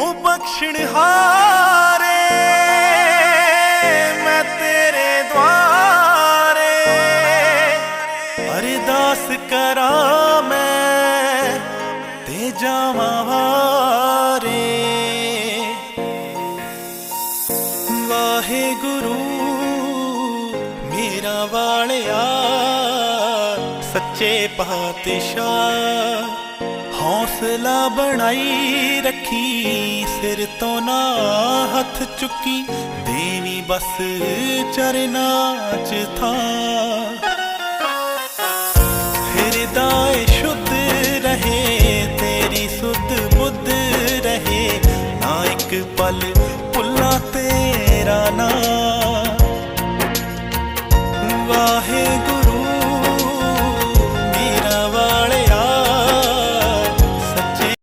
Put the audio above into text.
ਹੋ ਬਖਸ਼ਣ ਹਾਰੇ, ਮੈਂ ਤੇਰੇ ਦੁਆਰੇ। ਅਰਦਾਸ ਕਰਾਂ ਮੈਂ ਤੇ ਜਾਵਾਂ ਵਾਰੇ ਵਾਹਿਗੁਰੂ, ਮੇਰਾ ਵਾਲਿਆ, ਸੱਚੇ ਪਾਤਸ਼ਾਹ। ਹੌਸਲਾ ਬਣਾਈ ਰੱਖੀ, ਸਿਰ ਤੋਂ ਨਾ ਹੱਥ ਚੁੱਕੀ, ਦੇਵੀ ਬਸ ਚਰਨਾ ਚ ਥਾ। ਹਿਰਦਾਏ ਸ਼ੁੱਧ ਰਹੇ, ਤੇਰੀ ਸੁਧ ਬੁੱਧ ਰਹੇ, ਨਾ ਇੱਕ ਪਲ ਭੁੱਲਾ ਤੇਰਾ ਨਾ। ਵਾਹਿਗੁਰੂ